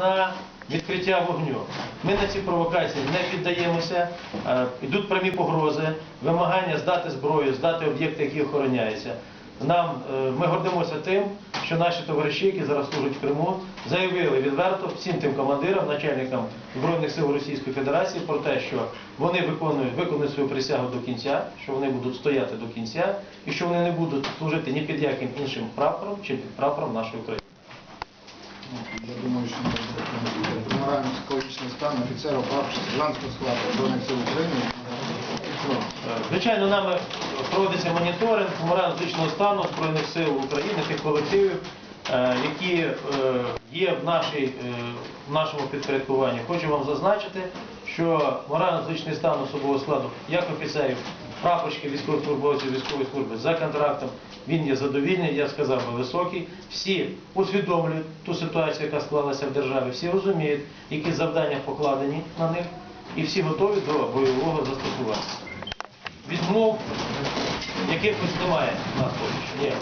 на відкриття вогню. Ми на ці провокації не піддаємося. Е, Йдуть прямі погрози, вимагання здати зброю, здати об'єкти, які охороняються. Нам е, ми гордимося тим, що наші товариші, які зараз служать в Криму, заявили відверто всім тим командирам, начальникам збройних сил Російської Федерації про те, що вони виконують виконують свою присягу до кінця, що вони будуть стояти до кінця, і що вони не будуть служити ні під яким іншим прапором чи під прапором нашої України. Я думаю, що морально-психологічний стан офіцера сержантського складу Збройних України. Звичайно, нами проводиться моніторинг морально-фізичного стану Збройних сил України, тих колективів, е, які е, є в, нашій, е, в нашому підпорядкуванні. Хочу вам зазначити, що морально-фізичний стан особового складу, як офіцерів, прапорщиків, військовослужбовців військової служби за контрактом, він є задовільний, я сказав би високий. Всі усвідомлюють ту ситуацію, яка склалася в державі, всі розуміють, які завдання покладені на них, і всі готові до бойового застосування відмов якихось немає на. Ні.